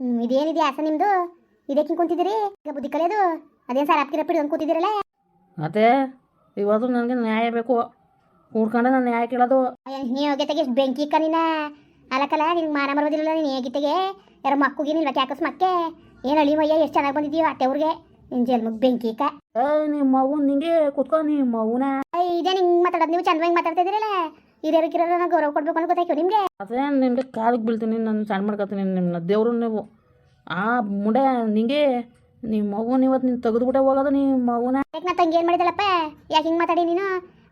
ಇದೇನಿದೆ ಆಸ ನಿಮ್ದು? ಇದಕ್ಕೆ ಕುಂತಿದ್ದೀರಿ? ಈಗ ಬುದ್ಧಿ ಕಲಿಯೋದು? ಅದೇನು ಸರ್ ಅಪ್ಪಿರ ಪಿಡಿ ಕೂತಿದ್ದೀರಲ್ಲ? ಮತ್ತೆ ಇವತ್ತು ನನಗೆ ನ್ಯಾಯ ಬೇಕು. ಕೂಡ್ಕೊಂಡೆ ನಾನು ನ್ಯಾಯ ಕೇಳೋದು. ನೀ ಎಷ್ಟು ಬೆಂಕಿ ಇಕ್ಕ ನೀನ. ಅಲಕಲ್ಲ ನಿನ್ಗೆ ಮಾನ ಬರೋದಿಲ್ಲ ನೀನು ಹೇಗಿತೆಗೆ ಯಾರೋ ಮಕ್ಕಳಿಗೆ ನಿಲ್ವ ಕ್ಯಾಕಸ್ ಮಕ್ಕೆ? ಏನು ಅಳಿ ಮಯ್ಯ ಎಷ್ಟು ಚೆನ್ನಾಗಿ ಬಂದಿದ್ದೀವಿ ಅತ್ತೆ ಅವ್ರಿಗೆ ನಿನ್ನ ಜನ್ಮಕ್ಕೆ ಬೆಂಕಿ ಏ ನಿಮ್ಮ ಮಗು ನಿಂಗೆ ಕುತ್ಕೊ ನಿಮ್ಮ ಮಗುನ. ಇದೇ ನಿಂಗೆ ಮಾತಾಡೋದು ನೀವು ಚಂದವಾಗಿ ಮಾತಾಡ್ತಾ ಇದ್ದೀರಲ್ಲ ಹಿರಿಯರಿಗಿರೋರು ಗೌರವ ಕೊಡ್ಬೇಕು ಅಂತ ಗೊತ್ತಾಯ್ತು ನಿಮಗೆ? ಅದೇ ನಿಮಗೆ ಕಾಲಿಗೆ ಬೀಳ್ತೀನಿ ನಾನು ಸಣ್ಣ ಮಾಡ್ಕೊತೀನಿ ನಿಮ್ಮನ್ನ ದೇವರು ನೀವು. ಆ ಮುಂಡೆ ನಿಂಗೆ ನಿಮ್ಮ ಮಗುನ ಇವತ್ತು ನೀನು ತೆಗೆದುಬಿಟ್ಟೆ ಹೋಗೋದು ನಿಮ್ಮ ಮಗುನ. ಯಾಕೆ ನಾ ತಂಗಿ ಏನು ಮಾಡಿದಳಪ್ಪ? ಯಾಕೆ ಹಿಂಗೆ ಮಾತಾಡಿ ನೀನು?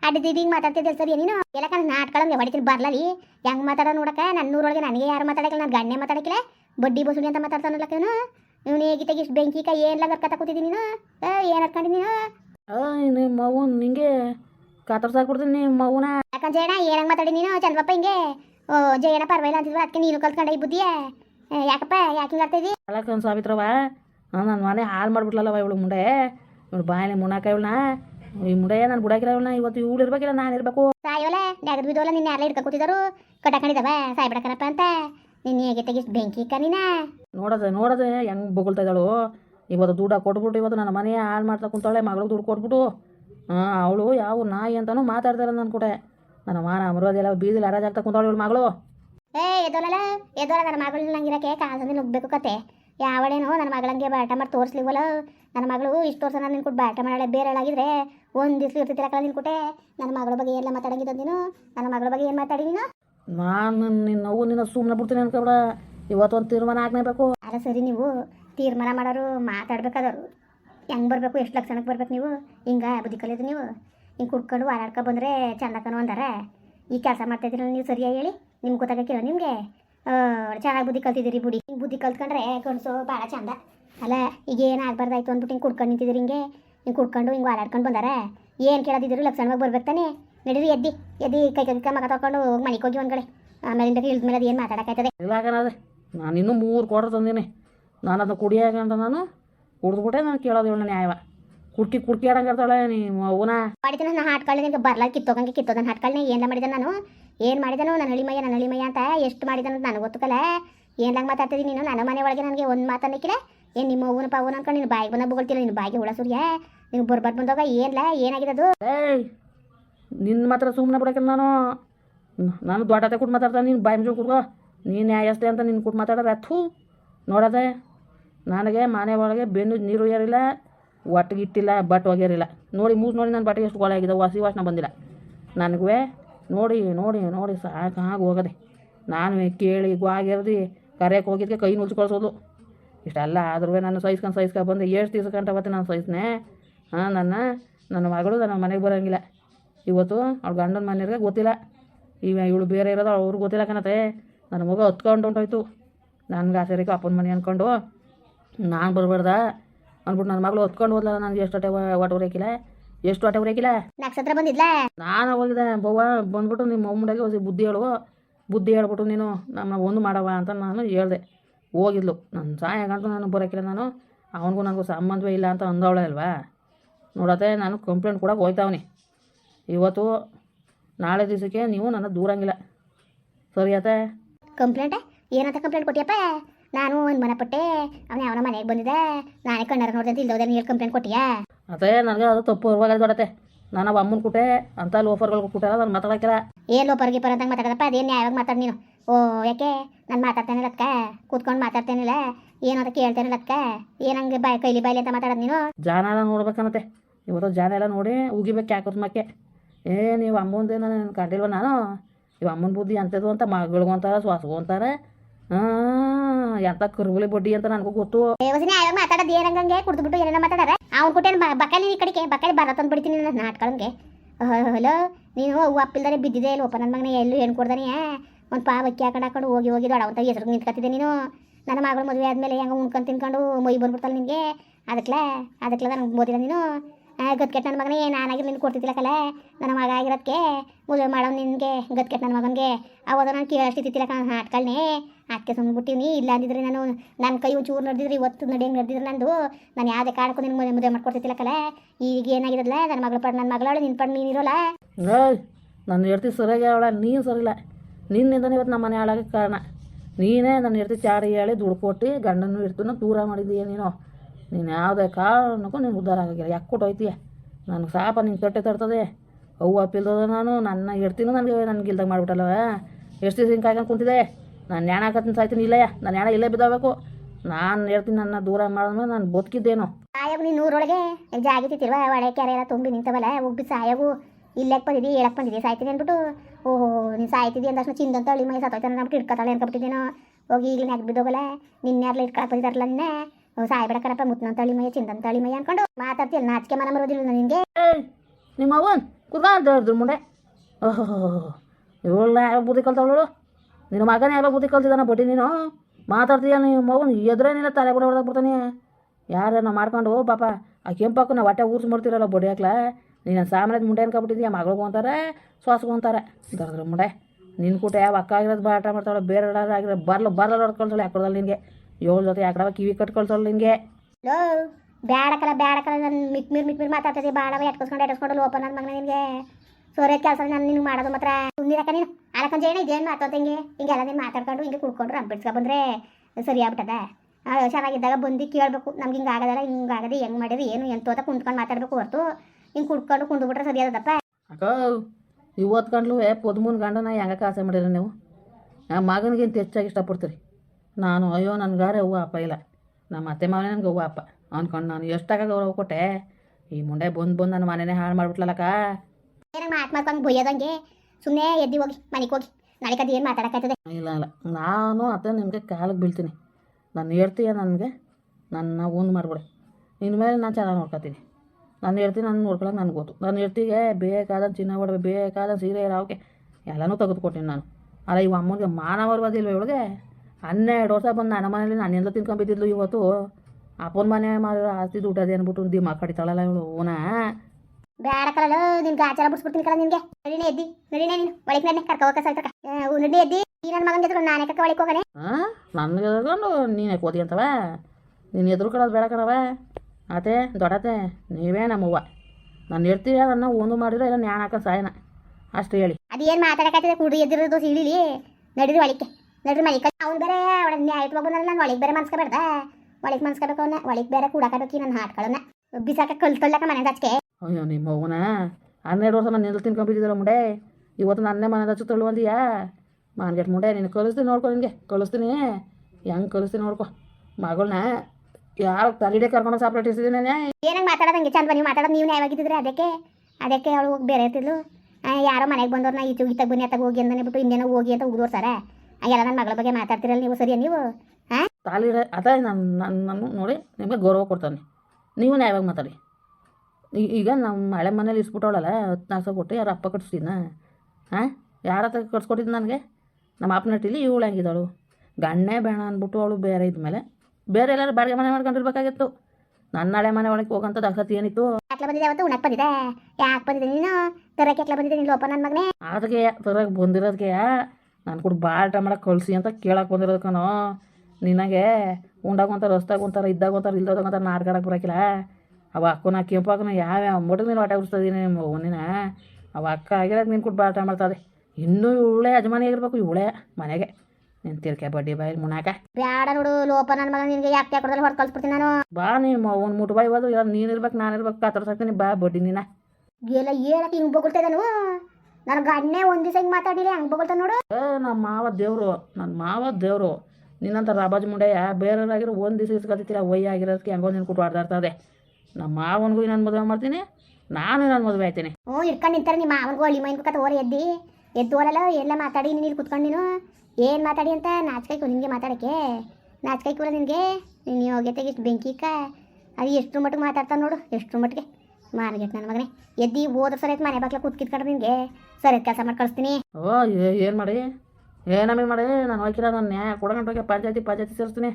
ಅಡ್ಡಿ ಹಿಂಗೆ ಮಾತಾಡ್ತಿದ್ದೆ ಸರಿ ನೀನು? ಎಲ್ಲ ಕಣ ನಾಟ್ಕೊಳ್ಳಂಗೆ ಹೊಡಿತೀನಿ ಬರ್ಲಲ್ಲಿ ಹೆಂಗೆ ಮಾತಾಡೋ ನೋಡಕ ನನ್ನ ಊರೊಳಗೆ ನನಗೆ ಯಾರು ಮಾತಾಡಕಿಲ್ಲ ನಾನು ಗಣ್ಣೆ ಮಾತಾಡಕ್ಕಿಲ್ಲ. ಬಡ್ಡಿ ಬಸುಡಿ ಅಂತ ಮಾತಾಡ್ತಾನಲ್ಲಕ್ಕ ಇವನು. ಇವನು ಹೇಗಿತ್ತಾಗ ಇಷ್ಟು ಬೆಂಕಿ ಕೈ ಏನ್ಲ ಕರ್ಕತಾ ಕೂತಿದ್ದೀನಿ ನೀನು. ಏನು ಹಾಕ್ಕೊಂಡು ನೀನು? ನಿಮ್ಮ ಮಗು ನಿಂಗೆ ಕಾತರ್ಸಾಕ್ಬಿಡ್ತೀನಿ ನಿಮ್ಮ ಮಗುನ. ಯಾಕಂದ್ರೆ ಜಯಣ್ಣ ಏನಂಗೆ ಮಾತಾಡಿ ನೀನು? ಚಂದ್ರಪ್ಪ ಹಿಂಗೆ. ಓ ಜಯಣ್ಣ ಪರವಾಗಿಲ್ಲ ಅಂತಿದ್ವಿ ಅದಕ್ಕೆ ನೀನು ಕಲ್ತ್ಕೊಂಡೆ ಈ ಬುದ್ಧಿಯ. ಯಾಕಪ್ಪ ಯಾಕೆ ಹಿಂಗೆ ಆಡ್ತಾ ಇದ್ದಿ ಅಲ್ಲಕ್ಕ ಸಾವಿತ್ರವ ನನ್ನ ಮನೆ ಹಾಳು ಮಾಡ್ಬಿಟ್ಲಲ್ಲವ ಇವಳು ಮುಂಡೆ ಇವಳು ಬಾಯಲ್ಲಿ ಮುಣಾಕ ಇವಳನ್ನ ಈ ಮುಂಡೆ ನಾನು ಬಿಡಾಕಿಲ್ಲ ಇವಳನ್ನ ಇವತ್ತು ಇವಳು ಇರ್ಬೇಕಿಲ್ಲ ನಾನು ಇರಬೇಕು. ಸಾಯವಲ್ಲ ಡ್ಯಾಗದ್ ಬಿದ್ದೋಲ್ಲ ನಿನ್ನ ಯಾರಲ್ಲ ಹಿಡ್ಕೊ ಕೂತಿದ್ರು? ಕಟ್ಟಾಕೊಂಡಿದವ ಸಾಯ್ಬಿಡಕನಪ್ಪ ಅಂತ. ನಿನ್ನ ಹೇಗೆ ತೆಗಿಸ್ ಬೆಂಕಿ ಇಕ್ಕ ನೀನ ನೋಡದೆ ನೋಡದೆ ಹೆಂಗೆ ಬೊಗಳ್ತಾ ಇದ್ದಾಳು. ಇವತ್ತು ದುಡ್ಡ ಕೊಟ್ಬಿಟ್ಟು ಇವತ್ತು ನನ್ನ ಮನೆ ಹಾಳು ಮಾಡ್ತಾ ಕುಂತಾಳೆ ಮಗಳಿಗೆ ದುಡ್ಡು ಕೊಟ್ಬಿಟ್ಟು. ಹಾಂ ಅವಳು ಯಾವ ನಾಯಿ ಅಂತಲೂ ಮಾತಾಡ್ತಾರೆ ನನ್ನ ಕೂಡ. ನನ್ನ ಮಾನ ಮರೋದೆಲ್ಲ ಬೀದಿಲಿ ಹರಾಜ್ ಆಗ್ತಾ ಕುಂತಾಳು ಇವಳು ಮಗಳು? ಏ ಎದೋಲಲ್ಲ ಎದೋಲ ನನ್ನ ಮಗಳು ನಂಗಿರಕ್ಕೆ ಕಾಲ್ಸಂದಿ ನುಗ್ಬೇಕು ಕತೆ. ಯಾವಳೇನೋ ನನ್ನ ಮಗಳಂಗೆ ಬಾಟ ಮಾಡಿ ತೋರಿಸ್ಲಿವಲ್ಲ? ನನ್ನ ಮಗಳು ಇಷ್ಟು ವರ್ಷ ನಾನು ನಿನ್ಕೊಟ್ಟು ಬಾಟ ಮಾಡಾಳೆ ಬೇರೆಳಾಗಿದ್ರೆ ಒಂದು ದಿವ್ಸ ಕಳ ನಿನ್ಕೊಟ್ಟೆ ನನ್ನ ಮಗಳ ಬಗ್ಗೆ ಎಲ್ಲ ಮಾತಾಡಂಗಿದ್ದ ನೀನು ನನ್ನ ಮಗಳ ಬಗ್ಗೆ ಏನು ಮಾತಾಡಿ ನೀನು? ನಾನು ನಿನ್ನ ನೋವು ನಿನ್ನ ಸುಮ್ಮನೆ ಬಿಡ್ತೀನಿ ಅನ್ಕೊಬೇಡ. ಇವತ್ತು ಒಂದು ತೀರ್ಮಾನ ಆಗ್ನೇಬೇಕು ಅಲ್ಲ ಸರಿ ನೀವು ತೀರ್ಮಾನ ಮಾಡೋರು ಮಾತಾಡ್ಬೇಕಾದವರು. ಹೆಂಗೆ ಬರಬೇಕು ಎಷ್ಟು ಲಕ್ಷಣಕ್ಕೆ ಬರ್ಬೇಕು ನೀವು? ಹಿಂಗೆ ಬುದ್ಧಿ ಕಲಿಯೋದು ನೀವು? ಹಿಂಗೆ ಕುಡ್ಕೊಂಡು ಓಡಾಡ್ಕೊ ಬಂದರೆ ಚಂದಕ್ಕನೋ ಅಂದಾರ. ಈ ಕೆಲಸ ಮಾಡ್ತಾಯಿದ್ದೀರಲ್ಲ ನೀವು ಸರಿಯಾಗಿ ಹೇಳಿ, ನಿಮ್ಗೆ ಗೊತ್ತಾಗಕ್ಕಿಲ್ಲ ನಿಮಗೆ. ಚೆನ್ನಾಗಿ ಬುದ್ಧಿ ಕಲ್ತಿದ್ದೀರಿ ಬುಡಿ. ಹಿಂಗೆ ಬುದ್ಧಿ ಕಲ್ತ್ಕೊಂಡ್ರೆ ಗಂಡಸು ಭಾಳ ಚಂದ. ಅಲ್ಲ, ಈಗ ಏನು ಆಗ್ಬಾರ್ದಾಯ್ತು ಅಂದ್ಬಿಟ್ಟು ಹಿಂಗೆ ಕುಡ್ಕೊಂಡು ನಿಂತಿದ್ದೀರಿ ಹಿಂಗೆ. ಹಿಂಗೆ ಕುಡ್ಕೊಂಡು ಹಿಂಗೆ ಓಡಾಡ್ಕೊಂಡು ಬಂದಾರೆ. ಏನು ಕೇಳೋದಿದ್ರು ಲಕ್ಷಣವಾಗಿ ಬರ್ಬೇಕು ತಾನೆ ನಡೀರಿ, ಎದ್ದಿ ಎದ್ದಿ ಕೈ ಕೈ ಮಗ ತಗೊಂಡು ಹೋಗಿ ಮನೆಗೆ ಹೋಗಿ ಒಂದ್ಗಡೆ ಆಮೇಲಿಂದ ಇಳಿದ ಮೇಲೆ ಅದು ಏನು ಮಾತಾಡೋಕ್ಕಾಯ್ತದೆ? ಇಲ್ಲ ಕಣದೆ ನಾನು ಇನ್ನೂ ಮೂರು ಕ್ವಾರ್ಟರ್ ತಂದೀನಿ. ನಾನು ಅದನ್ನು ಕುಡಿಯಾಗಂತ ನಾನು ಕುಡಿದ್ಬಿಟ್ಟೆ, ನಾನು ಕೇಳೋದು ನ್ಯಾಯವ. ಕುಡ್ಕಿ ಕುಡ್ಕಿ ಆಡಂಗಿರ್ತಾಳೆ ನಿಮ್ಮ ಅವನ ಮಾಡಿದ ನಾನು ಹಾಟ್ಕೊಳ್ಳಿ ನಿನಗೆ ಬರ್ಲ ಕಿತ್ತೋಗಂಗೆ ಕಿತ್ತೋದನ್ನ ಹಾಟ್ಕೊಳ್ಳಿ ಏನೆಲ್ಲ ಮಾಡಿದೆ ನಾನು? ಏನು ಮಾಡಿದನು ನನ್ನ ಹಳಿಮಯ್ಯ ನನ್ನ ಹಳಿಮಯ್ಯ ಅಂತ ಎಷ್ಟು ಮಾಡಿದನು ನನಗೆ ಗೊತ್ತಕಲ್ಲ ಏನ್ಲಂಗೆ ಮಾತಾಡ್ತಿದ್ದೀನಿ ನೀನು? ನನ್ನ ಮನೆ ಒಳಗೆ ನನಗೆ ಒಂದು ಮಾತನ್ನಕ್ಕಿಲ್ಲ ಏನು ನಿಮ್ಮ ಅವ್ವನ ಅವನ ಅನ್ಕೊಂಡು ನೀನು ಬಾಯಿಗೆ ಬಂದ ಬಗಳ್ತಿಲ್ಲ ನಿನ್ನ ಬಾಯಿಗೆ ಹುಳ ಸುರಿಯ? ನಿಮ್ಗೆ ಬರ್ಬಾರ್ದು ಬಂದಾಗ ಏನ್ಲ? ಏನಾಗಿದೆ ಅದು? ಏಯ್ ನಿನ್ನ ಮಾತ್ರ ಸುಮ್ಮನೆ ಬಿಡಕ್ಕೆ ನಾನು. ನಾನು ದೊಡ್ಡತೆ ಕೊಟ್ಟು ಮಾತಾಡ್ತಾನೆ ನೀನು ಬಾಯಿ ಮುಚ್ಚು ಕುಡ್ಕೋ ನೀನು ಎಷ್ಟೇ ಅಂತ ನಿನ್ನ ಕೊಟ್ಟು ಮಾತಾಡೋದು ಥೂ ನೋಡೋದೆ ನನಗೆ ಮನೆ ಒಳಗೆ ಬೆನ್ನು ನೀರು ಏರಿಲ್ಲ. ಒಟ್ಟಿಗೆ ಇಟ್ಟಿಲ್ಲ ಬಟ್ ಒಗೆಯರಿಲ್ಲ. ನೋಡಿ, ಮೂಸ್ ನೋಡಿ ನನ್ನ ಬಟ್ಟೆ ಎಷ್ಟು ಕೊಳೆ ಆಗಿದೆ, ವಾಸಿ ವಾಸನೆ ಬಂದಿಲ್ಲ. ನನಗೂ ನೋಡಿ ನೋಡಿ ನೋಡಿ ಸಾಕಾಗಿ ಹೋಗದೆ. ನಾನು ಕೇಳಿ ಗ್ವಾಗಿರ್ದು ಕರೆಯಕ್ಕೆ ಹೋಗಿದ್ದಕ್ಕೆ ಕೈ ನುಚ್ಚು ಕಳ್ಸೋದು ಇಷ್ಟೆಲ್ಲ ಆದ್ರೂ ನಾನು ಸಹಿಸ್ಕೊಂಡು ಸಹಿಸ್ಕೊಂಡು ಬಂದೆ ಎಷ್ಟು ದಿವಸ ಗಂಟೆ ಅವತ್ತು ನಾನು ಸಹಿಸ್ನೆ ಹಾಂ, ನನ್ನ ನನ್ನ ಮಗಳು ನನ್ನ ಮನೆಗೆ ಬರೋಂಗಿಲ್ಲ. ಇವತ್ತು ಅವ್ಳು ಗಂಡನ ಮನೆಯವ್ರಿಗೆ ಗೊತ್ತಿಲ್ಲ. ಇವ ಇವಳು ಬೇರೆ ಇರೋದು ಅವ್ರಿಗೆ ಗೊತ್ತಿಲ್ಲ ಕಣತೆ. ನನ್ನ ಮಗ ಹೊತ್ಕೊಂಡು ಹೊಂಟೋಯ್ತು. ನನಗೆ ರೀ ಅಪ್ಪನ ಮನೆ ಅಂದ್ಕೊಂಡು ನಾನು ಬರಬಾರ್ದ? ಅಂದ್ಬಿಟ್ಟು ನನ್ನ ಮಗಳು ಹೊತ್ಕೊಂಡು ಹೋದ್ಲ ನನಗೆ ಎಷ್ಟು ಹೊಟ್ಟೆ ಹೊಟ್ಟೆ ಉರೇಕಿಲ್ಲ ಎಷ್ಟು ಹೊಟ್ಟೆ ಉರೇಕಿಲ್ಲ ನಕ್ಷತ್ರ ಬಂದಿದ್ಲ? ನಾನು ಹೋಗಿದ್ದೆ ಬವ್ವ ಬಂದ್ಬಿಟ್ಟು ನಿಮ್ಮ ಮೊಮ್ಮಡಿಗೆ ಹೋಗಿ ಬುದ್ಧಿ ಹೇಳುವ ಬುದ್ಧಿ ಹೇಳ್ಬಿಟ್ಟು ನೀನು ನಮ್ಮ ಒಂದು ಮಾಡವ ಅಂತ ನಾನು ಹೇಳ್ದೆ. ಹೋಗಿದ್ಲು. ನನ್ನ ಸಹಾಯ ಗಂಟು ನಾನು ಬರೋಕಿಲ್ಲ ನಾನು. ಅವನಿಗೂ ನನಗೂ ಸಂಬಂಧವೇ ಇಲ್ಲ ಅಂತ ಅಂದವಳೆ ಅಲ್ವಾ? ನೋಡತ್ತೆ ನಾನು ಕಂಪ್ಲೇಂಟ್ ಕೂಡ ಹೋಯ್ತಾವನಿ. ಇವತ್ತು ನಾಳೆ ದಿವಸಕ್ಕೆ ನೀವು ನನ್ನ ದೂರಂಗಿಲ್ಲ. ಸರಿ ಅತ್ತೆ? ಕಂಪ್ಲೇಂಟ್ ಏನಂತ ಕಂಪ್ಲೇಂಟ್ ಕೊಟ್ಟಿಯಪ್ಪ? ನಾನು ಒಂದು ಮನೆ ಪಟ್ಟೆ ಅವನ ಅವನ ಮನೆಗೆ ಬಂದಿದ್ದೆ ನಾನೇ ಕಣ್ಣಾರ ನೋಡಿದೆ ಅಂತ ಇಲ್ದೋದೆ ನೀನು ಕಂಪ್ಲೇಂಟ್ ಕೊಟ್ಟಿಯಾ? ಅದೇ ನನಗೆ ಅದು ತಪ್ಪು ಹೊರಗೆ ದೊಡತೆ ನಾನು ಅವ ಅಮ್ಮನ ಕೂಟೆ ಅಂತ ಲೋಫರ್ಗಳು ಕುಟ್ಟಾರ ನಾನು ಮಾತಾಡಕ್ಕಿಲ್ಲ. ಏನು ಲೋಪರ್ಗೆ ಅಂತ ಮಾತಾಡದಪ್ಪ? ಅದೇನು ನ್ಯಾಯವಾಗಿ ಮಾತಾಡ ನೀನು? ಓ ಯಾಕೆ? ನಾನು ಮಾತಾಡ್ತೇನೆ ಅಕ್ಕ ಕೂತ್ಕೊಂಡು ಮಾತಾಡ್ತೇನಿಲ್ಲ. ಏನು ಅಂತ ಕೇಳ್ತೇನೆ ಅದಕ್ಕೆ ಏನಂಗೆ ಬಾಯ್ ಕೈಲಿ ಬಾಯ್ಲಿ ಅಂತ ಮಾತಾಡೋದು ನೀನು? ಜಾನ ಎಲ್ಲ ನೋಡ್ಬೇಕನ್ನತ್ತೆ ಇವತ್ತು ಜಾನ ಎಲ್ಲ ನೋಡಿ ಉಗಿಬೇಕು ಯಾಕೆ ಮಕ್ಕೆ ಏ ನೀವು ಅಮ್ಮಂದೇ ನಾನು ಕಂಡಿಲ್ವ ನಾನು? ಇವ ಅಮ್ಮನ ಬುದ್ಧಿ ಅಂಥದ್ದು ಅಂತ ಮಗಳಿಗೂ ಅಂತಾರೆ ಸ್ವಾಸಗೂ ಅಂತಾರೆ. ಹಾಂ ಎಂಥ ಕರುಗುಲಿ ಬಡ್ಡಿ ಅಂತ ನನಗೂ ಗೊತ್ತು. ದೇವಸ ನ್ಯಾಯವಾಗಿ ಮಾತಾಡೋದು ಏನಂಗಂಗೆ ಕುಡ್ದುಬಿಟ್ಟು ಏನೇನೋ ಮಾತಾಡಾರ? ಅವ್ನು ಕೊಟ್ಟೇನು ಬಕ್ಕಲಿ ಈ ಕಡೆಗೆ ಬಕ್ಕಲಿ ಬರ ತಂದು ಬಿಡ್ತೀನಿ ನಾನು ನಾಟ್ಕೊಳಂಗೆ ಹಲೋ ನೀನು ಹೂವು ಅಪ್ಪಿಲ್ದಾರೆ ಬಿದ್ದಿದೆ ಇಲ್ಲ ಒಪ್ಪ ನನ್ನ ಮಗನ ಎಲ್ಲೂ ಏನು ಕೊಡ್ದಾನೆ ಒಂದು ಪಾ ಬಕ್ಕಿ ಹಾಕೊಂಡು ಹಾಕೊಂಡು ಹೋಗಿ ಹೋಗಿ ದೊಡ್ಡವಂತ ಹೆಸರು ನಿಂತ್ಕತ್ತಿದೆ ನೀನು. ನನ್ನ ಮಗಳು ಮದುವೆ ಆದಮೇಲೆ ಹೆಂಗ ಉಣ್ಕೊಂಡು ತಿನ್ಕೊಂಡು ಮೈ ಬಂದ್ಬಿಡ್ತಾಳೆ ನಿನಗೆ. ಅದಕ್ಕೆ ಅದಕ್ಕೆ ನನಗೆ ಓದಿಲ್ಲ ನೀನು. ಗತ್ಕೆಟ್ ನನ್ನ ಮಗನೇ ನಾನಾಗಿ ನಿನ್ಗೆ ಕೊಡ್ತಿದ್ದಿಲ್ಲಕಲ್ಲ ನನ್ನ ಮಗ ಆಗಿರೋದಕ್ಕೆ ಮದುವೆ ಮಾಡೋ ನಿನಗೆ ಗತ್ಕೆಟ್ ನನ್ನ ಮಗನಿಗೆ. ಅವಾಗ ನಾನು ಕೇಳಿಸ್ತಿದ್ದಿಲ್ಲ ಕಣ ಹಾಟ್ಗಳನ್ನೇ ಅದಕ್ಕೆ ಸುಮ್ಮನೆ ಬಿಟ್ಟಿವ್ನಿ ಇಲ್ಲ ಅಂದಿದ್ರೆ ನಾನು ನನ್ನ ಕೈ ಒಂಚೂರು ನಡೆದಿದ್ರೆ, ಇವತ್ತು ನಡೆಯಂಗೆ ನಡೆದಿದ್ರೆ ನಂದು. ನಾನು ಯಾವುದೇ ಕಾರಣಕ್ಕೂ ನಿನ್ನ ಮದುವೆ ಮದುವೆ ಮಾಡ್ಕೊಡ್ತಿದ್ದಿಲ್ಲಕಲ್ಲ ಈಗ ಏನಾಗಿರಲ್ಲ ನನ್ನ ಮಗಳ ಪಡ ನನ್ನ ಮಗಳವಳು ನಿನ್ನ ಪಡ್ ನೀನಿರೋಲ್ಲ ನನ್ನ ಹೇಳ್ತಿ ಸರಿಯಾಗಿ ಅವಳ, ನೀನು ಸರಿಲ್ಲ. ನಿನ್ನಿಂದನೇ ಇವತ್ತು ನಮ್ಮ ಮನೆ ಹಾಳಾಗಕ್ಕೆ ಕಾರಣ. ನೀನೇ ನನ್ನ ಇರ್ತಿ ಚಾಡಿ ಹೇಳಿ ದುಡ್ಡು ಕೊಟ್ಟು ಗಂಡನ್ನು ಇರ್ತನ ದೂರ ಮಾಡಿದ್ದೀಯ ನೀನು. ನೀನು ಯಾವುದೇ ಕಾರಣಕ್ಕೂ ನೀನು ಉದ್ಧಾರ ಆಗಿಲ್ಲ. ಯಾಕೆ ಕೊಟ್ಟು ಹೋಯ್ತೀಯ? ನನಗೆ ಸಾಪ ನಿನ್ನ ಕಟ್ಟೆ ತರ್ತದೆ. ಅವ್ವ ಅಪ್ಪಿಲ್ದದ ನಾನು, ನನ್ನ ಇಡ್ತೀನೋ ನನಗೆ ನನಗೆ ಇಲ್ದಾಗ ಮಾಡಿಬಿಟ್ಟಲ್ಲವ ಎಷ್ಟು ದಿವಸ ಹಿಂಗೆ ಕಾಯ್ಕೊಂಡು ಕುಂತಿದೆ? ನಾನು ನ್ಯಾಣ ಹಾಕತ್ತೀನಿ ಸಾಯ್ತೀನಿ ಇಲ್ಲಯ್ಯ. ನಾನು ನ್ಯಾಣ ಇಲ್ಲೇ ಬಿದ್ದಾಗಬೇಕು. ನಾನು ಹೇಳ್ತೀನಿ ನನ್ನ ದೂರ ಮಾಡಿದ್ಮೇಲೆ ನಾನು ಬದುಕಿದ್ದೇನೋ. ಸಾಯೋಗು ನೀನು ನೂರೊಳಗೆ. ಜಾಗಿತಿರ್ವ ಒಳೆ ಕೆರೆ ಎಲ್ಲ ತುಂಬಿ ನಿಂತವಲ್ಲ, ಉಬ್ಬಿ ಸಾಯವು. ಇಲ್ಲಕ್ಕೆ ಬಂದಿದ್ದಿ ಹೇಳಕ್ಕೆ ಬಂದಿದ್ದಿ ಸಾಯ್ತೀನಿ ಅಂದ್ಬಿಟ್ಟು, ಓಹೋ, ನೀನು ಸಾಯ್ತಿದ್ದಿ ಅಂದಷ್ಟು ಚಿಂದಂತ ಅಳಿ ಮೈ ಸತ್ತೋಯ್ತಾನೆ ನಮ್ಗೆ ಇಟ್ಕೊತಾಳೆ ಅನ್ಕೊಬಿಟ್ಟಿದ್ದೇನೋ ಹೋಗಿ ಈಗಲೇ ಹಾಕಿ ಬಿದ್ದೋಗಲ್ಲ. ನಿನ್ನೆ ಯಾರಲ್ಲ ಇಟ್ಕೊಳಕ್ ಬಂದಿದ್ದಾರಲ್ಲ ನಿನ್ನೆ. ಸಾಯ್ಬೇಡ ಕಣಪ್ಪ ಮುತ್ತನಂತ ಅಳಿ ಮೈ ಚಿಂದಂತ ಅಳಿ ಮೈ ಅನ್ಕೊಂಡು ಮಾತಾಡ್ತಿಲ್ಲ ನಾಚಿಕೆ ಮನ ಬರೋದಿಲ್ಲ ನಿನಗೆ? ನಿಮ್ಮ ಅವನ್ ಕುರ್ಗಾಡ್ದು ಮುಂಡೆ ಓಹೋ ಇವಳನ್ನ ಯಾವ ಬುದ್ಧಿ ಕಲ್ತವಳು ನಿನ್ನ ಮಗನೇ ಯಾವ ಬುದ್ಧಿ ಕಲ್ತಿದ್ದಾನ ಬಡ್ಡಿ ನೀನು. ಮಾತಾಡ್ತೀಯ ನಿಮ್ಮ ಮಗನ ಎದುರೇನಿಲ್ಲ ತಲೆ ಬಡ ಹೊಡೆದಾಗ ಬಿಡ್ತಾನೆ. ಯಾರನ್ನ ಮಾಡ್ಕೊಂಡು ಪಾಪ, ಆ ಕೆಂಪಕ್ಕ ನಾವು ಹೊಟ್ಟೆ ಊರ್ಸಿ ಮಾಡ್ತಿರಲ್ಲ ಬಡಿ ಹಾಕ್ಲ ನೀನು ಸಾಮಾನ್ಯದ ಮುಂಡೆ ಅನ್ಕೊಬಿಟ್ಟಿದ್ಯಾ? ಮಗಳಿಗೆ ಅಂತಾರೆ, ಸ್ವಾಸ್ಗೂ ಅಂತಾರೆ. ದರ್ದ್ರ ಮುಂಡೆ ನಿನ್ನ ಕೂಟ ಯಾವ ಅಕ್ಕ ಆಗಿರೋದು ಬಾಟ ಮಾಡ್ತಾಳೆ ಬೇರೆ ಆಗಿರೋ ಬರ್ಲು ಬರ್ಲ ಹೊಡ್ಕೊಳ್ತಾಳೆ ಯಾಕೊಡಲ್ಲ ನಿನಗೆ? ಏಳು ಜೊತೆ ಯಾಕಡವ ಕಿವಿ ಕಟ್ಕೊಳ್ತಾಳೆ ನಿಂಗೆ? ಲೋ ಬ್ಯಾಡಕಲ್ಲ ಬ್ಯಾಡಕಲ್ಲ ನನ್ನ ಮಿಕ್ ಮೀರ್ ಮಿಕ್ ಮೀರ್ ಮಾತಾಡ್ತದೆ ಬಾಳ ಎಟ್ಕೊಸ್ಕೊಂಡು ಎಟ್ಕೊಸ್ಕೊಂಡು ಓಪನ್ ನನ್ನ ಮಗನ ನಿನಗೆ. ಸೋರೆ ಕೆಲಸ ನಾನು ನಿನಗೆ ಮಾಡೋದು ಮಾತ್ರ. ಸುಮ್ಮನಿರಕ ನೀನು. ಅಲಕಂಜ ಏನು ಇದೇನು ಮಾತಾಡ್ತ ಹಿಂಗೆ? ಹಿಂಗೆಲ್ಲ ನೀನು ಮಾತಾಡ್ಕೊಂಡು ಹಿಂಗೆ ಕುಡ್ಕೊಂಡು ರಂಬಿಡ್ಸ್ಕೊ ಬಂದರೆ ಸರಿ ಆಗ್ಬಿಟ್ಟದ ಆ, ಚೆನ್ನಾಗಿದ್ದಾಗ ಬಂದು ಕೇಳಬೇಕು. ನಮ್ಗೆ ಹಿಂಗೆ ಆಗೋದಲ್ಲ ಹಿಂಗೆ ಆಗದೆ ಹೆಂಗೆ ಮಾಡಿರಿ ಏನು ಎಂತ ಎಂತೋತ ಕುಂತ್ಕೊಂಡು ಮಾತಾಡಬೇಕು ಹೊರತು. ಹಿಂಗೆ ಕುಡ್ಕೊಂಡು ಕುಂದ್ಬಿಟ್ರೆ ಸರಿ ಅದಪ್ಪ ಅಕ್ಕ ಇವತ್ತು ಗಂಟ್ಲು ಪೊದ್ಮೂನ್ ಗಂಡನ ಹೆಂಗೆ ಕಾಸೆ ಮಾಡಿರಿ ನೀವು? ಆ ಮಗನಿಗಿಂತ ಹೆಚ್ಚಾಗಿ ಇಷ್ಟಪಡ್ತೀರಿ? ನಾನು ಅಯ್ಯೋ ನನ್ಗಾರೆ ಅವ್ವ ಅಪ್ಪ ಇಲ್ಲ. ನಮ್ಮ ಅತ್ತೆ ಮಾವನೇ ನನಗೆ ಅವ್ವ ಅಪ್ಪ. ಅನ್ಕೊಂಡು ನಾನು ಎಷ್ಟಾಗ ಗೌರವ ಕೊಟ್ಟೆ? ಈ ಮುಂಡೆ ಬಂದು ಬಂದು ನನ್ನ ಮನೆನೇ ಹಾಳು ಮಾಡಿಬಿಟ್ಲಕ್ಕ ಬೊಯ್ಯೋದಂಗೆ? ಸುಮ್ಮನೆ ಎದ್ದು ಹೋಗಿ ಮನೆಗೆ ಹೋಗಿ. ನಾಳೆ ಕದ್ದು ಏನು ಮಾತಾಡೋಕ್ಕಾಯ್ತದೆ ಇಲ್ಲ ಇಲ್ಲ. ನಾನು ಅತ್ತೆ ನಿಮಗೆ ಕಾಲಿಗೆ ಬೀಳ್ತೀನಿ. ನಾನು ಹೇಳ್ತೀಯ ನನಗೆ ನನ್ನ ಒಂದು ಮಾಡಿಬಿಡಿ. ಮೇಲೆ ನಾನು ಚೆನ್ನಾಗಿ ನೋಡ್ಕೊತೀನಿ. ನಾನು ಹೇಳ್ತೀನಿ ನಾನು ನೋಡ್ಕೊಳಕ್ಕೆ ನನಗೆ ಗೊತ್ತು. ನಾನು ಹೇಳ್ತಿಗೆ ಬೇಕಾದ ಚಿನ್ನ ಒಡವೆ ಬೇಕಾದ ಸೀರೆ ರಾವಕ್ಕೆ ಎಲ್ಲನೂ ತೆಗೆದುಕೊಟ್ಟಿನಿ ನಾನು. ಅಲ್ಲ ಇವ ಅಮ್ಮನಿಗೆ ಮಾನವರ್ವಾದಿಲ್ವ ಇವಳಿಗೆ? ಹನ್ನೆರಡು ವರ್ಷ ಬಂದು ನನ್ನ ಮನೇಲಿ ನಾನೆಲ್ಲ ತಿನ್ಕೊಂಬಿದ್ದಿದ್ಲು ಇವತ್ತು. ಅಪ್ಪನ ಮನೆ ಮಾಡಿದ್ರೆ ಆಸ್ತಿ ದುಡ್ಡದೆ ಅಂದ್ಬಿಟ್ಟು ದಿ ಕಡಿತಾಳಲ್ಲ ಇವಳು ಓನಾ ಬೇಡಕಲ್ಲ ನಿನ್ಗೆ ಆಚಾರ ಬಿಡ್ಸ್ಬಿಡ್ತೀನಿ ಕಲ ನಿನ್ಗೆ. ನಡಿನೇ ಎದ್ದಿ ನಡಿನೇ ನೀನು ಒಳಗೆ ನನ್ನೇ ಕರ್ಕ ಹೋಗಕ್ಕೆ ಸಾಯ್ತಕ ನಡಿ ಎದ್ದಿ. ಈ ನನ್ನ ಮಗನ ಜೊತೆ ನಾನು ಯಾಕೆ ಒಳಗೆ ಹೋಗನೆ? ಹಾಂ ನನಗೆ ಎದ್ಕೊಂಡು ನೀನೇ ಅಂತವ? ನೀನು ಎದುರು ಕಡೋದು ಬೇಡ ಕಣವ ಅತೆ ದೊಡ್ಡತೆ ನೀವೇ ನಮ್ಮವ್ವ. ನಾನು ಇರ್ತೀಯ ನನ್ನ ಒಂದು ಮಾಡಿದ್ರೆ ಇಲ್ಲ ನ್ಯಾಣ ಹಾಕೋ ಸಾಯನ. ಅಷ್ಟು ಹೇಳಿ. ಅದೇನು ಮಾತಾಡಕತ್ತಿದೆ ಕುಡಿ ಎದ್ದಿರೋದು ಸಿಡಿಲಿ ನಡೀರಿ ಒಳಕ್ಕೆ. ನಡ್ರಿ ಮಲಿಕ ಅವ್ನು ಬೇರೆ ಒಳಗೆ ನ್ಯಾಯಕ್ಕೆ ಬಂದಲ್ಲ ನಾನು ಒಳಗೆ ಬೇರೆ ಮನ್ಸ್ಕೊಬೇಡ್ದ ಒಳಗೆ ಮನ್ಸ್ಕೋಬೇಕು ಅವನ್ನ ಒಳಗೆ ಬೇರೆ ಕೂಡಾಕಬೇಕು ನನ್ನ ಹಾಟ್ಗಳನ್ನ ಬಿಸಾಕ ಕಲ್ತೊಳ್ಳಕ ಮನೆ ಹಚ್ಕೆ. ಅಯ್ಯೋ ನಿಮ್ಮ ಮಗುನ? ಹನ್ನೆರಡು ವರ್ಷ ನಾನು ನೆಲ್ ತಿನ್ಕೊಂಬಿದ್ದಿದ್ದಲ್ಲ ಮುಂಡೆ? ಇವತ್ತು ನನ್ನೇ ಮನೆ ಹಚ್ಚು ತಳ್ಳು ಅಂದಿಯಾ? ಮಾನ್ಗೆಟ್ ಮುಂಡೆ ನೀನು ಕಳಿಸ್ತೀನಿ ನೋಡ್ಕೊ ನಿನಗೆ. ಕಳಿಸ್ತೀನಿ. ಹೆಂಗೆ ಕಳಿಸ್ತೀನಿ ನೋಡ್ಕೊ. ಮಗಳನ್ನ ಯಾರು ತಲೆಡೆ ಕರ್ಕೊಂಡು ಸಪ್ರೇಟ್ ಇರ್ತಿದ್ದೀನಿ ಏನಂಗೆ ಮಾತಾಡೋದು ಹಂಗೆ ಚಂದ ನೀವು ಮಾತಾಡೋದು ನೀವು ನ್ಯಾಯವಾಗಿದ್ದಿದ್ರೆ ಅದಕ್ಕೆ? ಅದಕ್ಕೆ ಅವಳು ಹೋಗಿ ಬೇರೆ ಇರ್ತಿದ್ಲು. ಯಾರೋ ಮನೆಗೆ ಬಂದವ್ರನ್ನ ಈಚು ಹೋಗಿ ಬನ್ನಿ ಅತ್ತಾಗ ಹೋಗಿ ಅಂತಾನೆ ಬಿಟ್ಟು ಇನ್ನೇನೋ ಹೋಗಿ ಅಂತ ಉಗ್ದೋರ್ ಹಂಗೆಲ್ಲ ನನ್ನ ಮಗಳ ಬಗ್ಗೆ ಮಾತಾಡ್ತಿರಲ್ಲ ನೀವು ಸರಿಯಾ ನೀವು? ಹಾಂ ತಾಲಿ ಅದ ನಾನು ನನ್ನ ನಾನು ನೋಡಿ ನಿಮಗೆ ಗೌರವ ಕೊಡ್ತಾನೆ. ನೀವು ಯಾವಾಗ ಮಾತಾಡಿ. ಈಗ ನಮ್ಮ ಹಳೆ ಮನೇಲಿ ಇಸ್ಬಿಟ್ಟವಳಲ್ಲ ಹತ್ತು ಸಾವಿರ ಕೊಟ್ಟು ಯಾರು ಅಪ್ಪ ಕಟ್ಸ್ತೀನ ಹಾಂ ಯಾರ ಹತ್ರ ಕಟ್ಸ್ಕೊಟ್ಟಿದ್ದು ನನಗೆ? ನಮ್ಮ ಅಪ್ಪನ ಹಟ್ಟಿಲಿ ಇವಳು ಹೆಂಗಿದ್ದಾಳು? ಗಣ್ಣೇ ಬೇಡ ಅಂದ್ಬಿಟ್ಟು ಅವಳು ಬೇರೆ ಇದ್ಮೇಲೆ ಬೇರೆ ಎಲ್ಲರೂ ಬಾಡಿಗೆ ಮನೆ ಮಾಡ್ಕೊಂಡಿರ್ಬೇಕಾಗಿತ್ತು. ನನ್ನ ಹಳೆ ಮನೆ ಒಳಗೆ ಹೋಗಂತ ದಾಖಲಾತಿ ಏನಿತ್ತು? ಯಾಕೆ ಬಂದಿದೆ ಅವತ್ತು ಉಣಕ್ ಬಂದಿದೆ? ಯಾಕೆ ಬಂದಿದೆ ನೀನು? ತರಕ್ಕೆ ಯಾಕೆ ಬಂದಿದೆ ನೀನು ಲೋಪ ನನ್ನ ಮಗನೇ? ಅದಕ್ಕೆ ತರಕ್ಕೆ ಬಂದಿರೋದಕ್ಕೆ ನಾನು ಕೂಡ ಭಾಳ ಮಾಡಕ್ಕೆ ಕಳಿಸಿ ಅಂತ ಕೇಳಕ್ಕೆ ಬಂದಿರೋದಕ್ಕನೋ ನಿನಗೆ ಉಂಡಾಗ ಒಂಥರ ರಸ್ತಾಗ ಒಂಥರ ಇದ್ದಾಗ ಒಂಥರ ಇಲ್ದಾಗ ಒಂಥರ ನಾಡ್ಗಾಡಕ್ಕೆ ಬರೋಕಿಲ್ಲ. ಅವ ಅಕ್ಕನ ಯಾವ ಯಾವ ಮುಟ್ಟಿಗೆ ನೀನು ಆಟ ಉಡಿಸ್ತದೀನಿ ನಿಮ್ಮ ಒಂದಿನ ಅವ ಅಕ್ಕ ಆಗಿರೋದು ನೀನು ಕೂಡ ಬಾಟ ಮಾಡ್ತದೆ ಇನ್ನೂ ಇವಳೆ ಯಜಮಾನಿ ಆಗಿರ್ಬೇಕು ಇವಳೆ ಮನೆಗೆ. ನೀನು ತಿರ್ಕೆ ಬಡ್ಡಿ ಬಾಯಿ ಮುಣಾಕ. ಬ್ಯಾಡ ನೋಡು ಲೋಪ ನನ್ನ ಮಗ ನಿನಗೆ ಯಾಕೆ ಯಾಕೊಡಲ್ಲ ಹೊರ ಕಳ್ಸ್ಬಿಡ್ತೀನಿ ನಾನು. ಬಾ ನಿಮ್ಮ ಒಂದು ಮುಟ್ಟು ಬಾಯಿ ಹೋದ್ರು ಇಲ್ಲ ನೀನು ಇರ್ಬೇಕು ನಾನು ಇರ್ಬೇಕು ಕಾತರ ಸಾಕ್ತೀನಿ ಬಾ ಬಡ್ಡಿ ನೀನ. ಎಲ್ಲ ಏನಕ್ಕೆ ಹಿಂಗೆ ಬಗ್ಗೆ ನಾನು ನನ್ನ ಗಣ್ಣೆ ಒಂದು ದಿವಸ ಹಿಂಗೆ ಮಾತಾಡಿರಿ ಹಂಗೆ ಬಗಳ್ತಾನೆ ನೋಡು. ಏ ನಮ್ಮ ಮಾವ ದೇವರು ನನ್ನ ಮಾವ ದೇವರು. ನಿನ್ನಂಥ ರಾಬಾಜ್ ಮುಂಡೆಯ ಬೇರೆಯವರಾಗಿರೋ ಒಂದು ದಿವಸ ಇಸ್ಕೊತಿರ ಒಯ್ಯ ಆಗಿರೋದಕ್ಕೆ ಹೆಂಗೋ ನಿನ್ನ ಕೊಟ್ಟು ಆಡ್ದಾಡ್ತದೆ ನಮ್ಮ ಮಾವನಿಗೂ ನಾನು ಮದುವೆ ಮಾಡ್ತೀನಿ ನಾನು ನಾನು ಮದುವೆ ಆಯ್ತೀನಿ. ಹ್ಞೂ ಇಟ್ಕೊಂಡು ನಿಂತಾರೆ ನಿಮ್ಮ ಮಾವನಿಗೂ ಅಳಿ ಮೈನ್ ಕತ್ತ ಓರಿ ಎದ್ದಿ. ಎದ್ದು ಓರಲ್ಲ ಎಲ್ಲ ಮಾತಾಡಿ ನೀನು ಇಲ್ಲಿ ಕುತ್ಕೊಂಡು ನೀನು. ಏನು ಮಾತಾಡಿ ಅಂತ ನಾಚ್ಕೈಕು ನಿನಗೆ ಮಾತಾಡೋಕ್ಕೆ. ಕೂಡ ನಿನಗೆ. ನೀನು ಯೋಗ್ಯತೆಗೆ ಇಷ್ಟು ಬೆಂಕಿಕ ಅದು ಎಷ್ಟು ಮಟ್ಟಿಗೆ ಮಾತಾಡ್ತಾನೆ ನೋಡು ಎಷ್ಟು ಮಟ್ಟಿಗೆ. ಮಾರ್ಗೆಟ್ ನನ್ನ ಮಗನೇ. ಎದ್ದಿ ಹೋದ್ರೆ ಸರಿ ಮನೆ ಬಾಕ್ಲ ಕೂತ್ಕಿಟ್ಕೊಂಡ್ರೆ ನಿನಗೆ. ಸರಿ ಕೆಲಸ ಮಾಡಿ ಕಳಿಸ್ತೀನಿ. ಓ ಏನು ಮಾಡಿ? ಏನಮ್ಮಿ ಮಾಡಿ. ನಾನು ಹೋಗಿರ ನಾನು ನ್ಯಾಯ ಕೊಡೋಣ ಹೋಗಿ ಪಂಚಾಯತಿ ಪಂಚಾಯತಿ ಸೇರಿಸ್ತೀನಿ.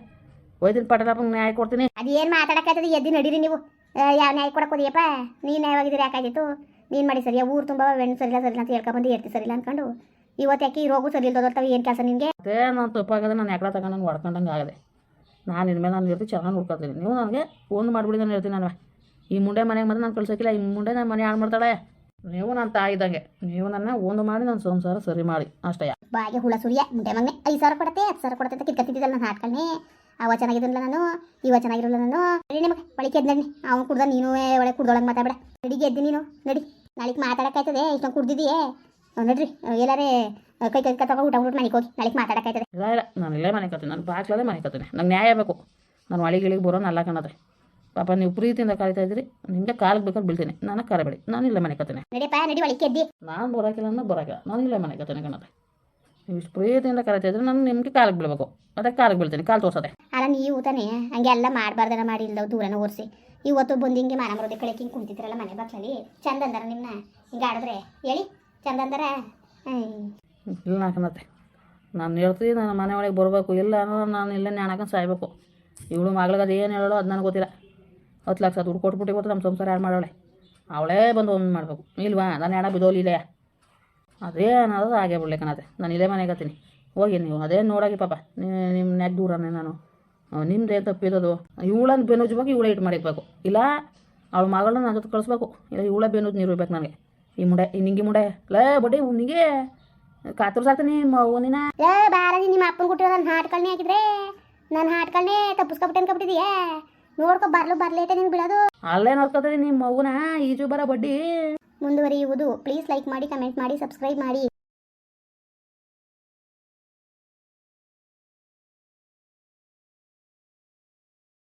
ಹೋಯ್ತಿನ ಪಟೇಲಪ್ಪಂಗೆ ನ್ಯಾಯ ಕೊಡ್ತೀನಿ. ಅದೇನು ಮಾತಾಡಕ್ಕಾಯ್ತದೆ ಎದ್ದು ನಡೀರಿ ನೀವು. ಯಾವ ನ್ಯಾಯ ಕೊಡಕ್ಕೆ ಹೋದಿಯಪ್ಪ? ನೀನು ನ್ಯಾಯವಾಗಿದ್ದೀರಿ ಯಾಕಾಗಿತ್ತು ನೀನು ಮಾಡಿ ಸರಿಯಾ? ಊರು ತುಂಬ ಹೆಣ್ಣು ಸರಿಲ್ಲ ಸರಿಲ್ಲ ಅಂತ ಹೇಳ್ಕೊಂಬಂದು ಸರಿ ಸರಿಲ್ಲ ಅನ್ಕೊಂಡು. ಇವತ್ತು ಯಾಕೆ ಈ ರೋಗು ಸರಿ ಇಲ್ದೋರ್ತವೆ ಏನು ಕೆಲಸ ನಿನಗೆ? ಅದೇ ನಾನು ತಪ್ಪಾಗದೆ ನಾನು ಯಾಕಡೆ ತಗೊಂಡು ಹೊಡ್ಕೊಂಡಂಗೆ ಆಗದೆ. ನಾನು ಇನ್ಮೇಲೆ ನಾನು ಇರ್ತೀನಿ ಚೆನ್ನಾಗಿ ನೋಡ್ಕೊತೀನಿ. ನೀವು ನನಗೆ ಫೋನ್ ಮಾಡಿಬಿಡಿ ನಾನು ಇರ್ತೀನಿ ನಾನು ಈ ಮುಂಡೆ ಮನೆಗೆ ಮಾತ್ರ ನಾನು ಕಳ್ಸೋಕ್ಕಿಲ್ಲ ಈ ಮುಂಡೆ ನಾನು ಮನೆ ಹಾಳು ಮಾಡ್ತಾಳೆ. ನೀವು ನನ್ನ ತಾಯಿ ಇದ್ದಂಗೆ ನೀವು ನನ್ನ ಒಂದು ಮಾಡಿ ನನ್ನ ಸಂಸಾರ ಸರಿ ಮಾಡಿ ಅಷ್ಟೇ. ಬಾಗೆ ಹುಳ ಸುರಿಯ ಮುಂಡೆ ಮಗನೆ ಐದು ಸಾವಿರ ಕೊಡತ್ತೆ ಹತ್ತು ಸಾವಿರ ಕೊಡತ್ತೆ ಅಂತ ಕಿತ್ಕತ್ತಿದ್ದಲ್ಲ ನಾನು ಹಾಕೊಳ್ಳಿ ಅವ ಚೆನ್ನಾಗಿದ್ರಲ್ಲ ನಾನು ಇವ ಚೆನ್ನಾಗಿರಲ್ಲ ನಾನು. ನಡಿ ನಿಮಗೆ ಒಳಗೆ ಎದ್ದು ನಡಿ. ಅವ್ನು ಕುಡ್ದ ನೀನು ಒಳಗೆ ಕುಡ್ದೊಳಗೆ ಮಾತಾಡ ನಡಿಗೆ ಎದ್ದು ನೀನು ನಡಿ. ನಾಳೆಗೆ ಮಾತಾಡೋಕ್ಕಾಯ್ತದೆ ಇಷ್ಟೊಂದು ಕುಡ್ದಿದೆಯೇ ನಡ್ರಿ ಎಲ್ಲಾರೇ ಕೈ ಕೈ ಕತ್ತಾಗ ಊಟ ಊಟ ಮನೆಗೆ ಹೋಗಿ ನಾಳೆಗೆ ಮಾತಾಡೋಕ್ಕಾಯ್ತದೆ. ಇಲ್ಲ ಇಲ್ಲ ನಾನು ಇಲ್ಲೇ ಮನೆ ಕತ್ತೀನಿ ನಾನು ಬಾಕ್ಲೇ ಮನೆ ಕತ್ತೀನಿ ನಂಗೆ ನ್ಯಾಯ ಬೇಕು. ನಾನು ಒಳಗಿಳಿಗೆ ಬರೋ ನಲ್ಲ ಕಣದ್ರೆ ಪಾಪ ನೀವು ಪ್ರೀತಿಯಿಂದ ಕಾಯ್ತಾ ಇದ್ರಿ ನಿಮಗೆ ಬೇಕು ಬೇಕಾದ್ರೆ ಬೀಳ್ತೀನಿ. ನಾನು ಕರಬೇಡಿ. ನಾನು ಇಲ್ಲ ಮನೆ ಕತ್ತೇನೆ. ನಡಿಯಪ್ಪ ನಡಿ ನಾನು ಬರೋಕಿಲ್ಲ ಅಂದ್ರೆ ಬರೋಕಿಲ್ಲ ನಾನು ಇಲ್ಲ ಮನೆ ಕತ್ತೇನೆ ಕಣತೆ ನೀವು ಇಷ್ಟು ಪ್ರೀತಿಯಿಂದ ಕರೀತಾ ಇದ್ರೆ ನಾನು ನಿಮಗೆ ಕಾಲಕ್ಕೆ ಬೀಳ್ಬೇಕು. ಅದಕ್ಕೆ ಕಾಲಕ್ಕೆ ಬೀಳ್ತೀನಿ ಕಾಲು ತೋರ್ಸದೆ. ಅಲ್ಲ ನೀವು ತಾನೇ ಹಂಗೆ ಎಲ್ಲ ಮಾಡಬಾರ್ದನ ಮಾಡಿ ಇಲ್ದವು ದೂರನ ಓರ್ಸಿ. ಇವತ್ತು ಬಂದು ಹಿಂಗೆ ಮಾನ ಮರದ ಕಳೆಗೆ ಹಿಂಗೆ ಕುಂತಿದ್ರಲ್ಲ ಮನೆ ಬಾಕ್ಲಲ್ಲಿ ಚಂದ ಅಂದಾರ ನಿಮ್ಮನ್ನ ಹಿಂಗೆ ಆಡಿದ್ರೆ ಹೇಳಿ ಚಂದ ಅಂದಾರ. ಇಲ್ಲ ಕಣತ್ತೆ. ನಾನು ಹೇಳ್ತೀನಿ ನಾನು ಮನೆ ಒಳಗೆ ಬರಬೇಕು. ಇಲ್ಲ ಅನ್ನೋ ನಾನು ಇಲ್ಲೇ ನ್ಯಾಣಕಂಡು ಸಾಯ್ಬೇಕು. ಇವಳು ಮಗಳಿಗೆ ಅದು ಏನು ಹೇಳೋ ಅದು ನನಗೆ ಗೊತ್ತಿಲ್ಲ. ಹತ್ತು ಲಕ್ಷ ದುಡ್ಡು ಕೊಟ್ಬಿಟ್ಟು ಇವತ್ತು ನಮ್ಮ ಸಂಸಾರ ಯಾರು ಮಾಡೋಳೆ? ಅವಳೇ ಬಂದು ಒಮ್ಮೆ ಮಾಡಬೇಕು. ಇಲ್ವಾ? ನಾನು ಹೆಣ ಬಿದ್ದೋಲಿಲ್ಲ ಅದೇ ಅನ್ನೋದು ಹಾಗೆ ಬಿಡ್ಲಿ ಕಣತೆ. ನಾನು ಇಲ್ಲೇ ಮನೆಗೆ ಹತ್ತೀನಿ. ಹೋಗಿ ನೀವು. ಅದೇ ನೋಡಾಗಿ ಪಾಪ. ನಿಮ್ಮ ನೆಗ್ ದೂರನೇ ನಾನು. ನಿಮ್ದೇನು ತಪ್ಪಿರೋದು ಇವಳನ್ನು ಬೆನ್ನುಜ್ಬೇಕು ಇವಳೇ ಇಟ್ಟು ಮಾಡಿಕ್ಬೇಕು ಇಲ್ಲ, ಅವಳ ಮಗಳನ್ನ ನನ್ನ ಜೊತೆ ಕಳಿಸ್ಬೇಕು. ಇಲ್ಲ, ಇವಳೇ ನೀರು ಇರ್ಬೇಕು ನನಗೆ. ಈ ಮುಂಡೆ, ಈ ನಿಂಗಿ ಮುಂಡೆ. ಲೇ, ಬಡ್ಡಿ, ನಿಂಗೆ ಕಾತುರ ಸಾಕ್ತೀನಿ ಒಂದಿನ ಏ ಬಾರದಿ ನಿಮ್ಮ ಅಪ್ಪನ ಕೊಟ್ಟಿರೋ ನನ್ನ ಹಾಟ್ಗಳನ್ನೇ ಹಾಕಿದ್ರೆ? ನನ್ನ ಹಾಟ್ಗಳನ್ನೇ ತಪ್ಪಿಸ್ಕೊಬಿಟ್ಟು ಅನ್ಕೊಬಿಟ್ಟಿದೀಯಾ ನೋಡ್ಕೊ ಬರ್ಲು ಬರ್ಲೇಟೆ ನಿಂಗೆ ಬಿಡೋದು. ಅಲ್ಲೇ ನೋಡ್ಕೊತೀನಿ ನಿಮ್ಮ ಮಗುನ ಈಜು ಬರ ಬಡ್ಡಿ. ಮುಂದುವರಿಯುವುದು. ಪ್ಲೀಸ್ ಲೈಕ್ ಮಾಡಿ ಕಮೆಂಟ್ ಮಾಡಿ ಸಬ್ಸ್ಕ್ರೈಬ್ ಮಾಡಿ.